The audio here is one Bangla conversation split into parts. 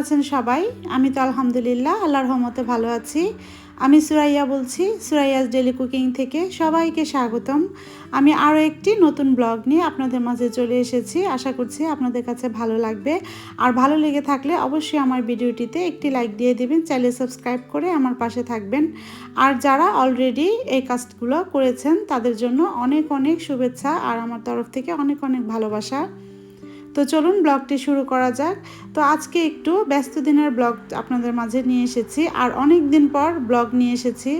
আছেন সবাই? আমি তো আলহামদুলিল্লাহ, আল্লাহর রহমতে ভালো আছি। আমি সুরাইয়া বলছি, সুরাইয়াস ডেলি কুকিং থেকে সবাইকে স্বাগতম। আমি আরও একটি নতুন ব্লগ নিয়ে আপনাদের মাঝে চলে এসেছি। আশা করছি আপনাদের কাছে ভালো লাগবে। আর ভালো লেগে থাকলে অবশ্যই আমার ভিডিওটিতে একটি লাইক দিয়ে দেবেন চাইলে সাবস্ক্রাইব করে আমার পাশে থাকবেন। আর যারা অলরেডি এই কাজগুলো করেছেন, তাদের জন্য অনেক অনেক শুভেচ্ছা আর আমার তরফ থেকে অনেক অনেক ভালোবাসা। তো চলুন ব্লগটি শুরু করা যাক। তো আজকে একটু ব্যস্ত দিনের ব্লগ আপনাদের মাঝে নিয়ে এসেছি আর অনেক দিন পর ব্লগ নিয়ে এসেছি।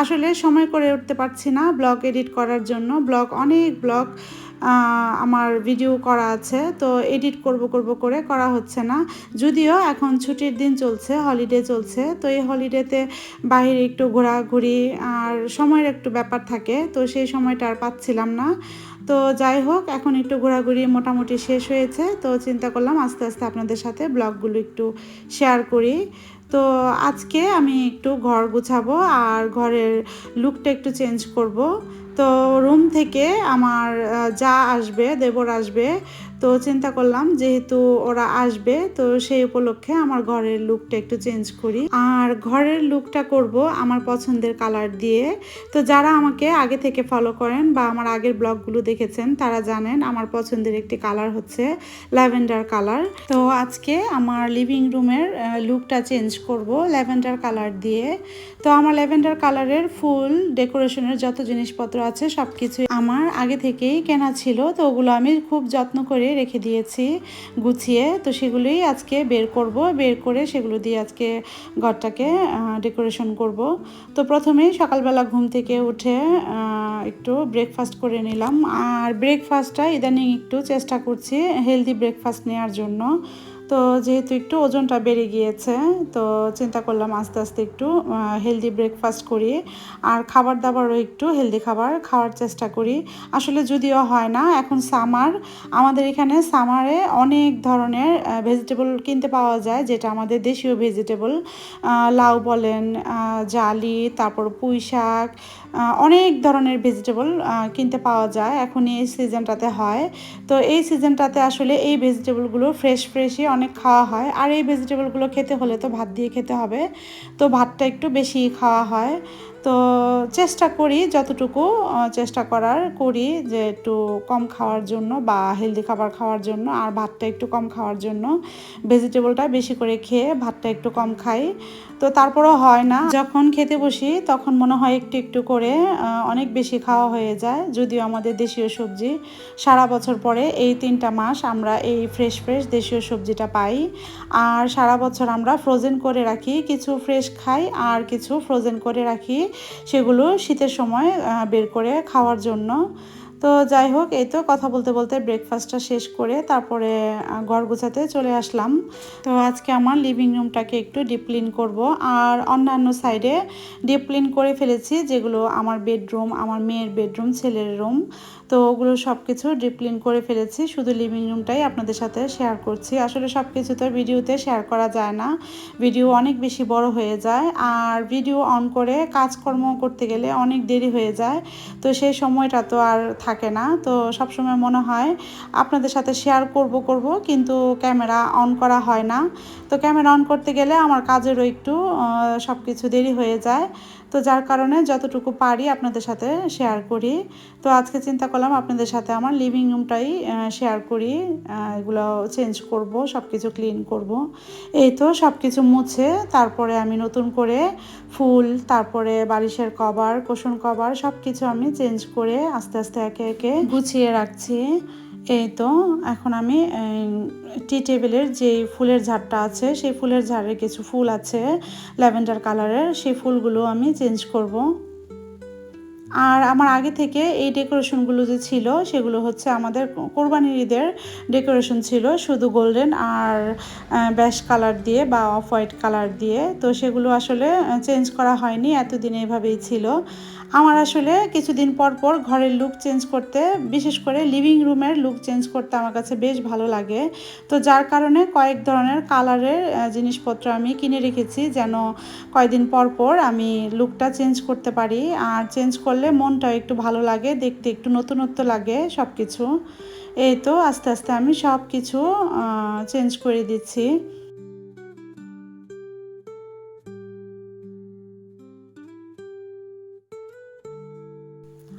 আসলে সময় করে উঠতে পারছি না ব্লগ এডিট করার জন্য। ব্লগ অনেক ব্লগ আমার ভিডিও করা আছে। তো এডিট করব করব করে করা হচ্ছে না। যদিও এখন ছুটির দিন চলছে হলিডে চলছে। তো এই হলিডেতে বাইরে একটু ঘোরাঘুরি আর সময়ের একটু ব্যাপার থাকে। তো সেই সময়টা আর পাচ্ছিলাম না। তো যাই হোক, এখন একটু ঘোরাঘুরি মোটামুটি শেষ হয়েছে। তো চিন্তা করলাম আস্তে আস্তে আপনাদের সাথে ব্লগগুলো একটু শেয়ার করি। তো আজকে আমি একটু ঘর গুছাবো আর ঘরের লুকটা একটু চেঞ্জ করব। তো রুম থেকে আমার যা আসবে, দেবর আসবে তো চিন্তা করলাম যেহেতু ওরা আসবে, তো সেই উপলক্ষে আমার ঘরের লুকটা একটু চেঞ্জ করি। আর ঘরের লুকটা করব আমার পছন্দের কালার দিয়ে। তো যারা আমাকে আগে থেকে ফলো করেন বা আমার আগের ব্লগগুলো দেখেছেন, তারা জানেন আমার পছন্দের একটি কালার হচ্ছে ল্যাভেন্ডার কালার তো আজকে আমার লিভিং রুমের লুকটা চেঞ্জ করব ল্যাভেন্ডার কালার দিয়ে। তো আমার ল্যাভেন্ডার কালারের ফুল ডেকোরেশনের যত জিনিসপত্র আছে সব কিছু আমার আগে থেকেই কেনা ছিল, তো ওগুলো আমি খুব যত্ন করে রেখে দিয়েছি, গুছিয়ে। তো সেগুলোই আজকে বের করব। বের করে সেগুলো দিয়ে আজকে ঘরটাকে ডেকোরেশন করব। তো প্রথমে সকালবেলা ঘুম থেকে উঠে একটু ব্রেকফাস্ট করে নিলাম। আর ব্রেকফাস্টটা ইদানিং একটু চেষ্টা করছি হেলদি ব্রেকফাস্ট নেওয়ার জন্য। তো যেহেতু একটু ওজনটা বেড়ে গিয়েছে, তো চিন্তা করলাম আস্তে আস্তে একটু হেলদি ব্রেকফাস্ট করি। আর খাবার দাবারও একটু হেলদি খাবার খাওয়ার চেষ্টা করি। আসলে যদিও হয় না, এখন সামার আমাদের এখানে সামারে অনেক ধরনের ভেজিটেবল কিনতে পাওয়া যায়, যেটা আমাদের দেশীয় ভেজিটেবল লাউ বলেন জালি, তারপর পুঁই শাক অনেক ধরনের ভেজিটেবল কিনতে পাওয়া যায়। এখন এই সিজনটাতে হয়। তো এই সিজনটাতে আসলে এই ভেজিটেবলগুলো ফ্রেশ ফ্রেশই অনেক খাওয়া হয়। আর এই ভেজিটেবলগুলো খেতে হলে তো ভাত দিয়ে খেতে হবে। তো ভাতটা একটু বেশি খাওয়া হয়। তো চেষ্টা করি, যতটুকু চেষ্টা করার করি যে একটু কম খাওয়ার জন্য বা হেলদি খাবার খাওয়ার জন্য আর ভাতটা একটু কম খাওয়ার জন্য। ভেজিটেবলটা বেশি করে খেয়ে ভাতটা একটু কম খাই। তো তারপরও হয় না। যখন খেতে বসি তখন মনে হয় একটু একটু করে অনেক বেশি খাওয়া হয়ে যায়। যদিও আমাদের দেশীয় সবজি সারা বছর পরে এই তিনটা মাস আমরা এই ফ্রেশ ফ্রেশ দেশীয় সবজিটা পাই। আর সারা বছর আমরা ফ্রোজেন করে রাখি। কিছু ফ্রেশ খাই আর কিছু ফ্রোজেন করে রাখি। সেগুলো শীতের সময় বের করে খাওয়ার জন্য। তো যাই হোক, এই তো কথা বলতে বলতে ব্রেকফাস্টটা শেষ করে তারপরে ঘর গোছাতে চলে আসলাম। তো আজকে আমার লিভিং রুমটাকে একটু ডিপ ক্লিন করব আর অন্যান্য সাইডে ডিপ ক্লিন করে ফেলেছি যেগুলো আমার বেডরুম আমার মেয়ের বেডরুম ছেলের রুম তো ওগুলো সব কিছু ডিপ ক্লিন করে ফেলেছি, শুধু লিভিং রুমটাই আপনাদের সাথে শেয়ার করছি। আসলে সব কিছু তো ভিডিওতে শেয়ার করা যায় না ভিডিও অনেক বেশি বড় হয়ে যায়। আর ভিডিও অন করে কাজকর্ম করতে গেলে অনেক দেরি হয়ে যায়, তো সেই সময়টা তো আর থাকে না। তো সবসময় মনে হয় আপনাদের সাথে শেয়ার করব করব, কিন্তু ক্যামেরা অন করা হয় না। তো ক্যামেরা অন করতে গেলে আমার কাজেরও একটু সব কিছু দেরি হয়ে যায়। তো যার কারণে যতটুকু পারি আপনাদের সাথে শেয়ার করি। তো আজকে চিন্তা আপনাদের সাথে আমার লিভিং রুমটাই শেয়ার করি এগুলো চেঞ্জ করব সব কিছু ক্লিন করব। এই তো সব কিছু মুছে, তারপরে আমি নতুন করে ফুল, তারপরে বালিশের কভার কোষণ কভার সব কিছু আমি চেঞ্জ করে আস্তে আস্তে একে একে গুছিয়ে রাখছি। এই তো এখন আমি টি টেবিলের যে ফুলের ঝাড়টা আছে, সেই ফুলের ঝাড়ের কিছু ফুল আছে, ল্যাভেন্ডার কালারের সেই ফুলগুলো আমি চেঞ্জ করব। আর আমার আগে থেকে এই ডেকোরেশনগুলো যে ছিল, সেগুলো হচ্ছে আমাদের কোরবানির ঈদের ডেকোরেশন ছিল, শুধু গোল্ডেন আর ব্যাশ কালার দিয়ে বা অফ হোয়াইট কালার দিয়ে। তো সেগুলো আসলে চেঞ্জ করা হয়নি, এতদিন এভাবেই ছিল। আমার আসলে কিছুদিন পর পর ঘরের লুক চেঞ্জ করতে, বিশেষ করে লিভিং রুমের লুক চেঞ্জ করতে আমার কাছে বেশ ভালো লাগে। তো যার কারণে কয়েক ধরনের কালারের জিনিসপত্র আমি কিনে রেখেছি যেন কয়েকদিন পর পর আমি লুকটা চেঞ্জ করতে পারি। আর চেঞ্জ করলে মনটাও একটু ভালো লাগে, দেখতে একটু নতুনত্ব লাগে সব কিছু এই তো আস্তে আস্তে আমি সব কিছু চেঞ্জ করে দিচ্ছি।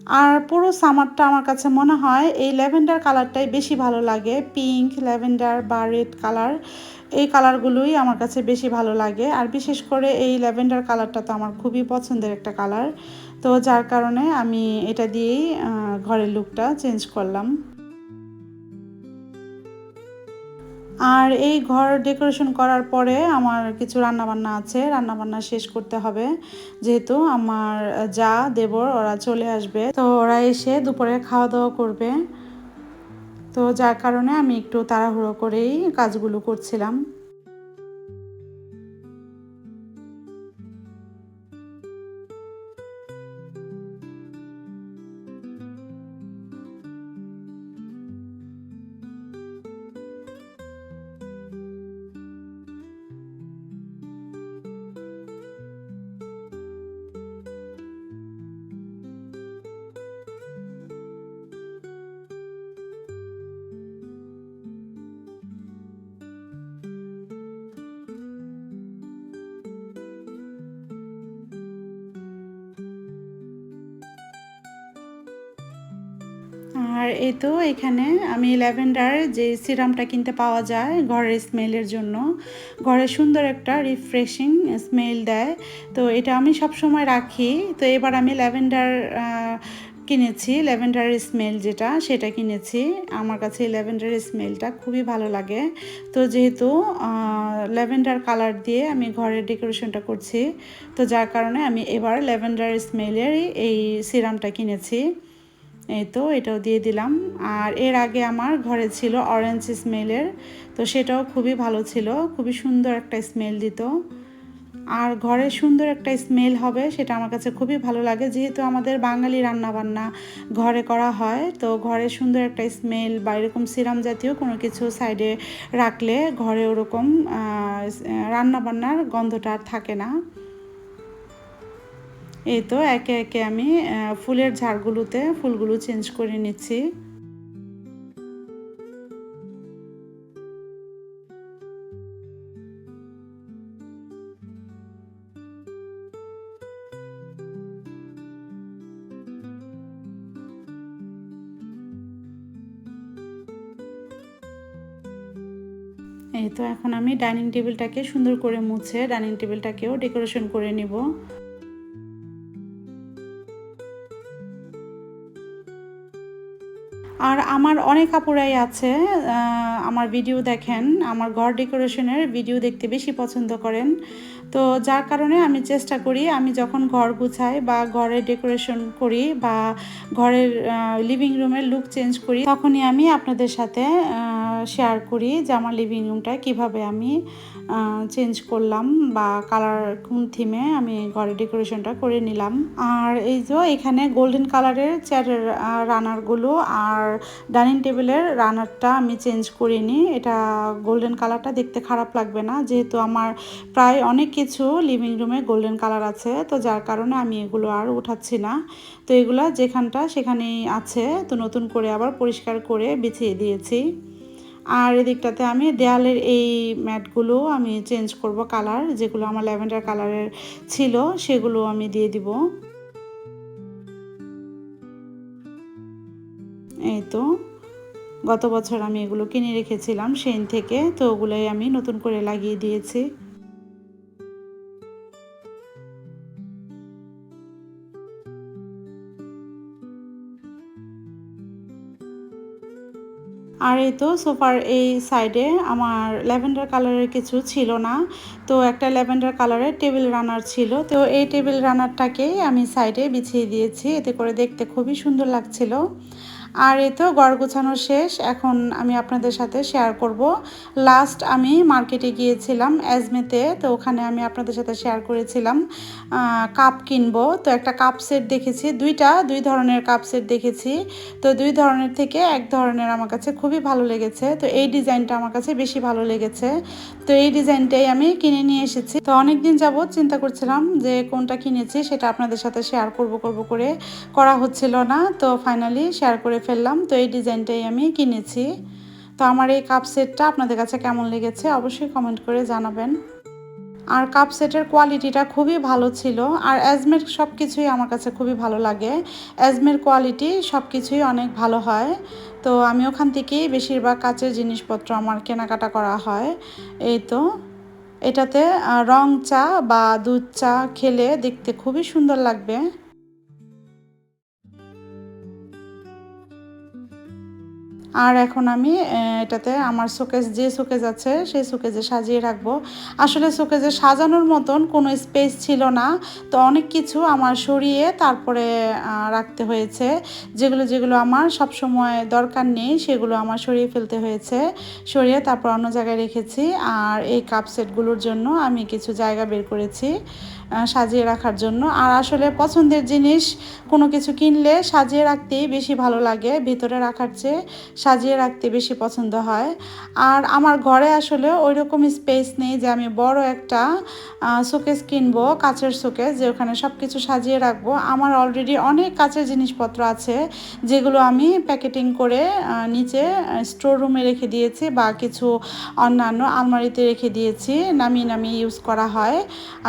আর পুরো সামারটা আমার কাছে মনে হয় এই ল্যাভেন্ডার কালারটাই বেশি ভালো লাগে। পিঙ্ক ল্যাভেন্ডার বা রেড কালার এই কালারগুলোই আমার কাছে বেশি ভালো লাগে। আর বিশেষ করে এই ল্যাভেন্ডার কালারটা তো আমার খুবই পছন্দের একটা কালার। তো যার কারণে আমি এটা দিয়েই ঘরের লুকটা চেঞ্জ করলাম। আর এই ঘর ডেকোরেশন করার পরে আমার কিছু রান্নাবান্না আছে, রান্নাবান্না শেষ করতে হবে। যেহেতু আমার যা দেবর, ওরা চলে আসবে। তো ওরা এসে দুপুরে খাওয়া দাওয়া করবে। তো যার কারণে আমি একটু তাড়াহুড়ো করেই কাজগুলো করছিলাম। আর এই তো এখানে আমি ল্যাভেন্ডার, যে সিরামটা কিনতে পাওয়া যায় ঘরের স্মেলের জন্য, ঘরে সুন্দর একটা রিফ্রেশিং স্মেল দেয়। তো এটা আমি সব সময় রাখি। তো এবার আমি ল্যাভেন্ডার কিনেছি, ল্যাভেন্ডার স্মেল যেটা, সেটা কিনেছি। আমার কাছে ল্যাভেন্ডার স্মেলটা খুবই ভালো লাগে। তো যেহেতু ল্যাভেন্ডার কালার দিয়ে আমি ঘরের ডেকোরেশনটা করছি, তো যার কারণে আমি এবার ল্যাভেন্ডার স্মেলের এই সিরামটা কিনেছি। এই তো এটাও দিয়ে দিলাম। আর এর আগে আমার ঘরে ছিল অরেঞ্জ স্মেলের তো সেটাও খুবই ভালো ছিল। খুবই সুন্দর একটা স্মেল দিত। আর ঘরে সুন্দর একটা স্মেল হবে, সেটা আমার কাছে খুবই ভালো লাগে। যেহেতু আমাদের বাঙালি রান্নাবান্না ঘরে করা হয়, তো ঘরে সুন্দর একটা স্মেল বা এরকম সিরাম জাতীয় কোনো কিছু সাইডে রাখলে ঘরে ওরকম রান্নাবান্নার গন্ধটা আর থাকে না। এই তো একে একে আমি ফুলের ঝাড়গুলোতে ফুলগুলো চেঞ্জ করে নিচ্ছি। এই তো এখন আমি ডাইনিং টেবিলটাকে সুন্দর করে মুছে, ডাইনিং টেবিলটাকেও ডেকোরেশন করে নিব। আর আমার অনেক আপুরাই আছে আমার ভিডিও দেখেন, আমার ঘর ডেকোরেশনের ভিডিও দেখতে বেশি পছন্দ করেন। তো যার কারণে আমি চেষ্টা করি, আমি যখন ঘর গুছাই বা ঘরের ডেকোরেশন করি বা ঘরের লিভিং রুমের লুক চেঞ্জ করি, তখনই আমি আপনাদের সাথে শেয়ার করি যে আমার লিভিং রুমটা কীভাবে আমি চেঞ্জ করলাম বা কালার কোন থিমে আমি ঘরের ডেকোরেশনটা করে নিলাম। আর এই যে এখানে গোল্ডেন কালারের চেয়ারের রানারগুলো আর ডাইনিং টেবিলের রানারটা আমি চেঞ্জ করিনি। এটা গোল্ডেন কালারটা দেখতে খারাপ লাগবে না। যেহেতু আমার প্রায় অনেক কিছু লিভিং রুমে গোল্ডেন কালার আছে, তো যার কারণে আমি এগুলো আর উঠাচ্ছি না। তো এগুলো যেখানটা সেখানেই আছে। তো নতুন করে আবার পরিষ্কার করে বিছিয়ে দিয়েছি। আর এদিকটাতে আমি দেয়ালের এই ম্যাটগুলো আমি চেঞ্জ করব কালার, যেগুলো আমার ল্যাভেন্ডার কালারের ছিল, সেগুলো আমি দিয়ে দিব। এই তো, গত বছর আমি এগুলো কিনে রেখেছিলাম সেন থেকে তো ওগুলোই আমি নতুন করে লাগিয়ে দিয়েছি। আর এই তো সোফার এই সাইডে আমার ল্যাভেন্ডার কালারের কিছু ছিল না। তো একটা ল্যাভেন্ডার কালারের টেবিল রানার ছিল। তো এই টেবিল রানারটাকেই আমি সাইডে বিছিয়ে দিয়েছি। এতে করে দেখতে খুবই সুন্দর লাগছিল। আর এ তো গড় গোছানো শেষ। এখন আমি আপনাদের সাথে শেয়ার করব। লাস্ট আমি মার্কেটে গিয়েছিলাম অ্যাজমেতে তো ওখানে আমি আপনাদের সাথে শেয়ার করেছিলাম কাপ কিনবো। তো একটা কাপ সেট দেখেছি, দুইটা, দুই ধরনের কাপ সেট দেখেছি। তো দুই ধরনের থেকে এক ধরনের আমার কাছে খুবই ভালো লেগেছে। তো এই ডিজাইনটা আমার কাছে বেশি ভালো লেগেছে। তো এই ডিজাইনটাই আমি কিনে নিয়ে এসেছি। তো অনেক দিন যাবৎ চিন্তা করছিলাম যে কোনটা কিনেছি, সেটা আপনাদের সাথে শেয়ার করব করব করে। করা হচ্ছিল না। তো ফাইনালি শেয়ার করে ফেললাম, তো এই ডিজাইনটাই আমি কিনেছি। তো আমার এই কাপ সেটটা আপনাদের কাছে কেমন লেগেছে অবশ্যই কমেন্ট করে জানাবেন। আর কাপ সেটের কোয়ালিটিটা খুবই ভালো ছিল, আর অ্যাজমের সব কিছুই আমার কাছে খুবই ভালো লাগে। অ্যাজমের কোয়ালিটি সব কিছুই অনেক ভালো হয়। তো আমি ওখান থেকেই বেশিরভাগ কাচের জিনিসপত্র আমার কেনাকাটা করা হয়। এই তো, এটাতে রং চা বা দুধ চা খেলে দেখতে খুবই সুন্দর লাগবে। আর এখন আমি এটাতে আমার শোকেজ যে শোকেজ আছে সেই শোকেজে সাজিয়ে রাখব। আসলে শোকেজে সাজানোর মতন কোনো স্পেস ছিল না। তো অনেক কিছু আমার সরিয়ে তারপরে রাখতে হয়েছে। যেগুলো যেগুলো আমার সব সময় দরকার নেই, সেগুলো আমার সরিয়ে ফেলতে হয়েছে। সরিয়ে তারপর অন্য জায়গায় রেখেছি। আর এই কাপ সেটগুলোর জন্য আমি কিছু জায়গা বের করেছি। সাজিয়ে রাখার জন্য। আর আসলে পছন্দের জিনিস কোনো কিছু কিনলে সাজিয়ে রাখতেই বেশি ভালো লাগে, ভিতরে রাখার চেয়ে সাজিয়ে রাখতে বেশি পছন্দ হয়। আর আমার ঘরে আসলে ওই রকম স্পেস নেই যে আমি বড় একটা শোকেস কিনবো, কাচের শোকেস, যে ওখানে সব কিছু সাজিয়ে রাখব। আমার অলরেডি অনেক কাচের জিনিসপত্র আছে, যেগুলো আমি প্যাকেটিং করে নিচে স্টোর রুমে রেখে দিয়েছি বা কিছু অন্যান্য আলমারিতে রেখে দিয়েছি, নামিয়ে নামিয়ে ইউজ করা হয়।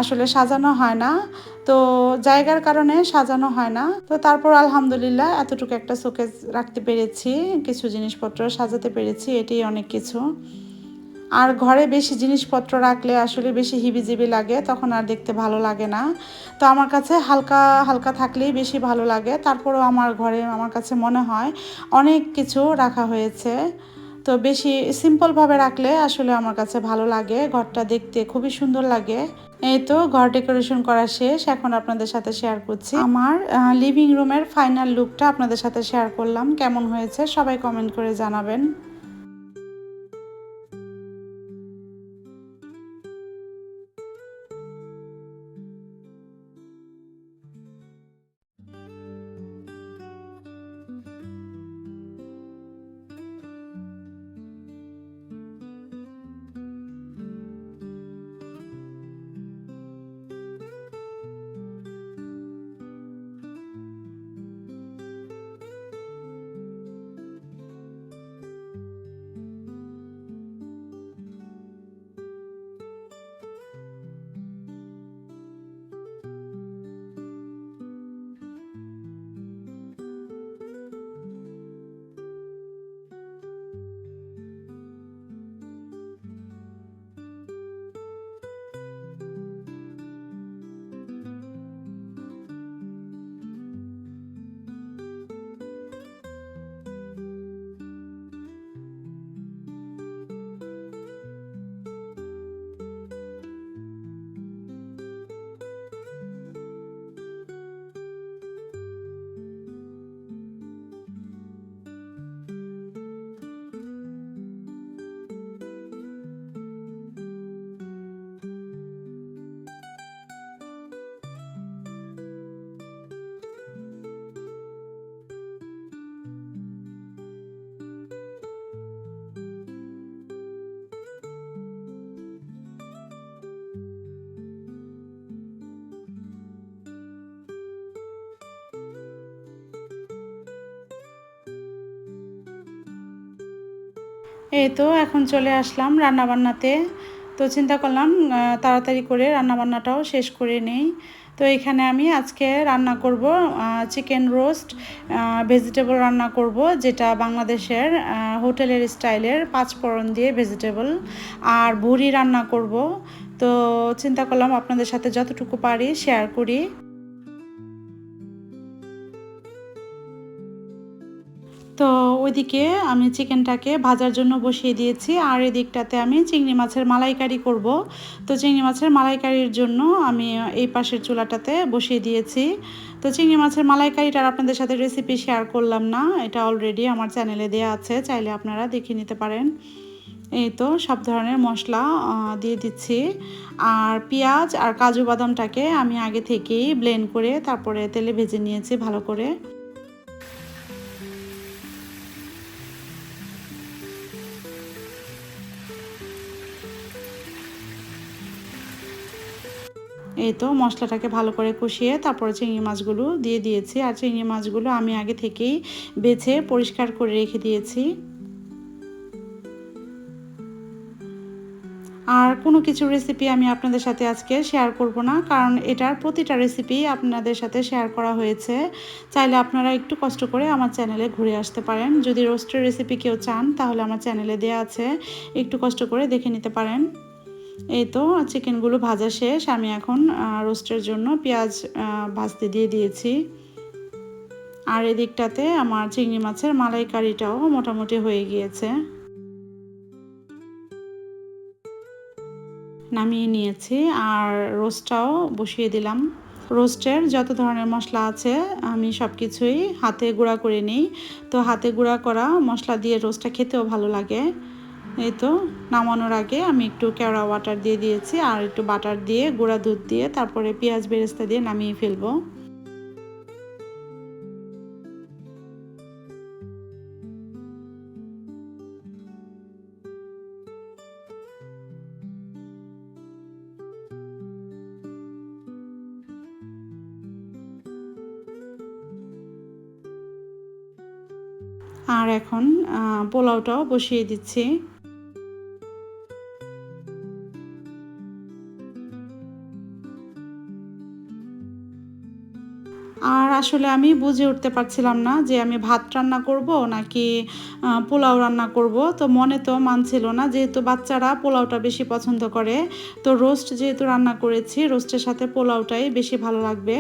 আসলে সাজানো হয় না, তো জায়গার কারণে সাজানো হয় না। তো তারপর আলহামদুলিল্লাহ এতটুকু একটা শোকেজ রাখতে পেরেছি, কিছু জিনিসপত্র সাজাতে পেরেছি এটি অনেক কিছু। আর ঘরে বেশি জিনিসপত্র রাখলে আসলে বেশি হিবিজিবি লাগে, তখন আর দেখতে ভালো লাগে না। তো আমার কাছে হালকা হালকা থাকলেই বেশি ভালো লাগে। তারপরেও আমার ঘরে, আমার কাছে মনে হয় অনেক কিছু রাখা হয়েছে। তো বেশি সিম্পলভাবে রাখলে আসলে আমার কাছে ভালো লাগে। ঘরটা দেখতে খুবই সুন্দর লাগে। এই তো ঘর ডেকোরেশন করা শেষ, এখন আপনাদের সাথে শেয়ার করছি। আমার লিভিং রুমের ফাইনাল লুকটা আপনাদের সাথে শেয়ার করলাম। কেমন হয়েছে সবাই কমেন্ট করে জানাবেন। এই তো, এখন চলে আসলাম রান্নাবান্নাতে। তো চিন্তা করলাম তাড়াতাড়ি করে রান্নাবান্নাটাও শেষ করে নেই। তো এখানে আমি আজকে রান্না করব চিকেন রোস্ট ভেজিটেবল রান্না করব, যেটা বাংলাদেশের হোটেলের স্টাইলের পাঁচফোড়ন দিয়ে ভেজিটেবল আর ভুড়ি রান্না করব। তো চিন্তা করলাম আপনাদের সাথে যতটুকু পারি শেয়ার করি। তো ওইদিকে আমি চিকেনটাকে ভাজার জন্য বসিয়ে দিয়েছি, আর এদিকটাতে আমি চিংড়ি মাছের মালাইকারি করব। তো চিংড়ি মাছের মালাইকারির জন্য আমি এই পাশের চুলাটাতে বসিয়ে দিয়েছি। তো চিংড়ি মাছের মালাইকারিটার আপনাদের সাথে রেসিপি শেয়ার করলাম না, এটা অলরেডি আমার চ্যানেলে দেওয়া আছে, চাইলে আপনারা দেখে নিতে পারেন। এই তো সব ধরনের মশলা দিয়ে দিচ্ছি। আর পেঁয়াজ আর কাজু বাদামটাকে আমি আগে থেকেই ব্লেন্ড করে তারপরে তেলে ভেজে নিয়েছি ভালো করে। এই তো মশলাটাকে ভালো করে কষিয়ে তারপরে চিংড়ি মাছগুলো দিয়ে দিয়েছি। আর চিংড়ি মাছগুলো আমি আগে থেকেই বেছে পরিষ্কার করে রেখে দিয়েছি। আর কোনো কিছু রেসিপি আমি আপনাদের সাথে আজকে শেয়ার করব না, কারণ এটার প্রতিটা রেসিপি আপনাদের সাথে শেয়ার করা হয়েছে। চাইলে আপনারা একটু কষ্ট করে আমার চ্যানেলে ঘুরে আসতে পারেন। যদি রোস্টের রেসিপি কেউ চান, তাহলে আমার চ্যানেলে দেওয়া আছে। একটু কষ্ট করে দেখে নিতে পারেন। এই তো, চিকেনগুলো ভাজা শেষ। আমি এখন রোস্টের জন্য পেঁয়াজ ভাজতে দিয়ে দিয়েছি। আর এদিকটাতে আমার চিংড়ি মাছের মালাইকারিটাও মোটামুটি হয়ে গিয়েছে। নামিয়ে নিয়েছি আর রোস্টটাও বসিয়ে দিলাম। রোস্টের যত ধরনের মশলা আছে, আমি সব কিছুই হাতে গুঁড়া করে নিই। তো হাতে গুঁড়া করা মশলা দিয়ে রোস্টটা খেতেও ভালো লাগে। এই তো, নামানোর আগে আমি একটু কেওড়া ওয়াটার দিয়ে দিয়েছি আর একটু বাটার দিয়ে, গুঁড়া দুধ দিয়ে, তারপরে পেঁয়াজ বেরেস্তা দিয়ে নামিয়ে ফেলব। আর এখন পোলাওটাও বসিয়ে দিচ্ছি। আসলে আমি বুঝে উঠতে পারছিলাম না যে আমি ভাত রান্না করব নাকি পোলাও রান্না করব। তো মনে তো মানছিল না, যেহেতু বাচ্চারা পোলাওটা বেশি পছন্দ করে, তো রোস্ট যেহেতু রান্না করেছি রোস্টের সাথে পোলাওটাই বেশি ভালো লাগবে।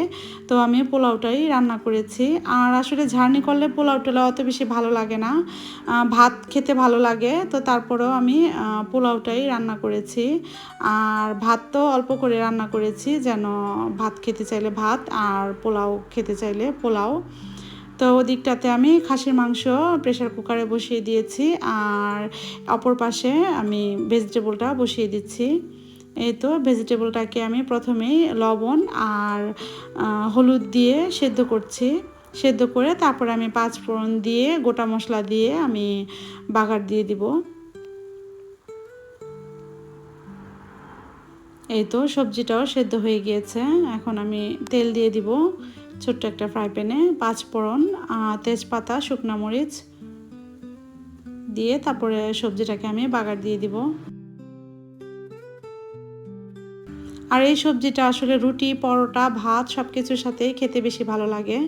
তো আমি পোলাওটাই রান্না করেছি। আর আসলে ঝার্নি করলে পোলাও টোলাও অত বেশি ভালো লাগে না। ভাত খেতে ভালো লাগে, তো তারপরেও আমি পোলাওটাই রান্না করেছি। আর ভাত তো অল্প করে রান্না করেছি, যেন ভাত খেতে চাইলে ভাত, আর পোলাও খেতে চাইলে পোলাও। তো ওদিকটাতে আমি খাসির মাংস প্রেশার কুকারে বসিয়ে দিয়েছি আর অপর পাশে আমি ভেজিটেবলটা বসিয়ে দিচ্ছি। এই তো ভেজিটেবলটাকে আমি প্রথমেই লবণ আর হলুদ দিয়ে সেদ্ধ করছি। সেদ্ধ করে তারপরে আমি পাঁচ ফোড়ন দিয়ে গোটা মশলা দিয়ে আমি বাগার দিয়ে দিব। এই তো সবজিটাও সেদ্ধ হয়ে গিয়েছে। এখন আমি তেল দিয়ে দিব। ছোট্ট একটা ফ্রাই প্যানে পাঁচ ফোড়ন তেজপাতা, শুকনা মরিচ দিয়ে তারপরে সবজিটাকে আমি বাগার দিয়ে দিব। আর এই সবজিটা আসলে রুটি, পরোটা, ভাত সব কিছুর সাথে খেতে বেশি ভালো লাগে।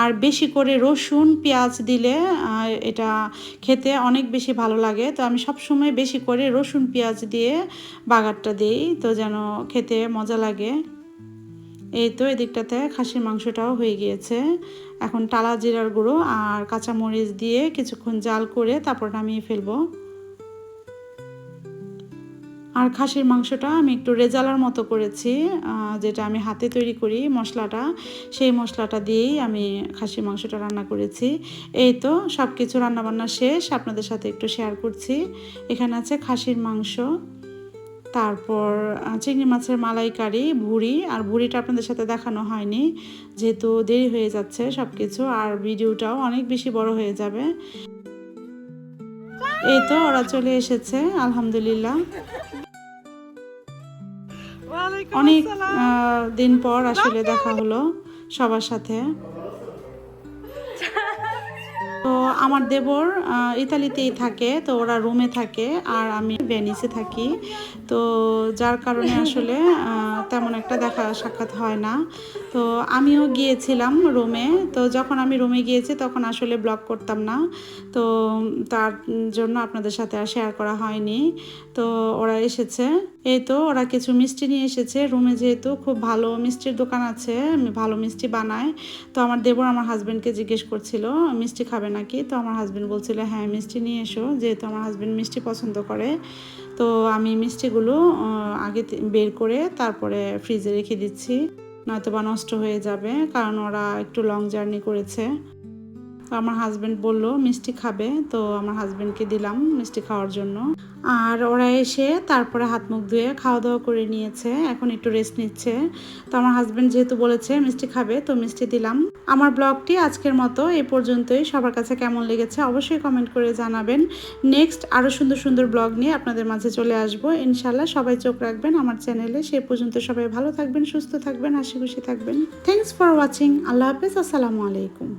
আর বেশি করে রসুন, পেঁয়াজ দিলে এটা খেতে অনেক বেশি ভালো লাগে। তো আমি সব সময় বেশি করে রসুন, পেঁয়াজ দিয়ে বাগারটা দিই, তো যেন খেতে মজা লাগে। এই তো এদিকটাতে খাসির মাংসটাও হয়ে গিয়েছে। এখন টালা জিরার গুঁড়ো আর কাঁচামরিচ দিয়ে কিছুক্ষণ জাল করে তারপর নামিয়ে ফেলব। আর খাসির মাংসটা আমি একটু রেজালার মতো করেছি যেটা আমি হাতে তৈরি করি মশলাটা। সেই মশলাটা দিয়েই আমি খাসির মাংসটা রান্না করেছি। এই তো সব কিছু রান্নাবান্না শেষ, আপনাদের সাথে একটু শেয়ার করছি। এখানে আছে খাসির মাংস। তারপর চিংড়ি মাছের মালাইকারি ভুড়ি আর ভুড়িটা আপনাদের সাথে দেখানো হয়নি। যেহেতু দেরি হয়ে যাচ্ছে সব কিছু আর ভিডিওটাও অনেক বেশি বড় হয়ে যাবে। এই তো ওরা চলে এসেছে আলহামদুলিল্লাহ। অনেক দিন পর আসলে দেখা হলো সবার সাথে। আমার দেবর ইতালিতেই থাকে তো ওরা রোমে থাকে আর আমি ভেনিসে থাকি। তো যার কারণে আসলে তেমন একটা দেখা সাক্ষাৎ হয় না। তো আমিও গিয়েছিলাম রোমে তো যখন আমি রোমে গিয়েছি তখন আসলে ব্লগ করতাম না। তো তার জন্য আপনাদের সাথে আর শেয়ার করা হয়নি। তো ওরা এসেছে। এই তো ওরা কিছু মিষ্টি নিয়ে এসেছে। রুমে যেহেতু খুব ভালো মিষ্টির দোকান আছে ভালো মিষ্টি বানায় তো আমার দেবর আমার হাজব্যান্ডকে জিজ্ঞেস করছিল, মিষ্টি খাবে নাকি? তো আমার হাজব্যান্ড বলছিল হ্যাঁ মিষ্টি নিয়ে এসো, যেহেতু আমার হাজব্যান্ড মিষ্টি পছন্দ করে। তো আমি মিষ্টিগুলো আগে বের করে তারপরে ফ্রিজে রেখে দিচ্ছি নয়তো বা নষ্ট হয়ে যাবে, কারণ ওরা একটু লং জার্নি করেছে। তো আমার হাজব্যান্ড বলল, মিষ্টি খাবে। তো আমার হাজব্যান্ডকে দিলাম মিষ্টি খাওয়ার জন্য। আর ওরা এসে তারপরে হাত মুখ ধুয়ে খাওয়া দাওয়া করে নিয়েছে, এখন একটু রেস্ট নিচ্ছে। তো আমার হাজব্যান্ড যেহেতু বলেছে মিষ্টি খাবে, তো মিষ্টি দিলাম। আমার ব্লগটি আজকের মতো এই পর্যন্তই। সবার কাছে কেমন লেগেছে অবশ্যই কমেন্ট করে জানাবেন। নেক্সট আরও সুন্দর সুন্দর ব্লগ নিয়ে আপনাদের মাঝে চলে আসব। ইনশাল্লাহ সবাই চোখ রাখবেন আমার চ্যানেলে সে পর্যন্ত সবাই ভালো থাকবেন, সুস্থ থাকবেন, হাসি খুশি থাকবেন। থ্যাংকস ফর ওয়াচিং আল্লাহ হাফেজ। আসসালামু আলাইকুম।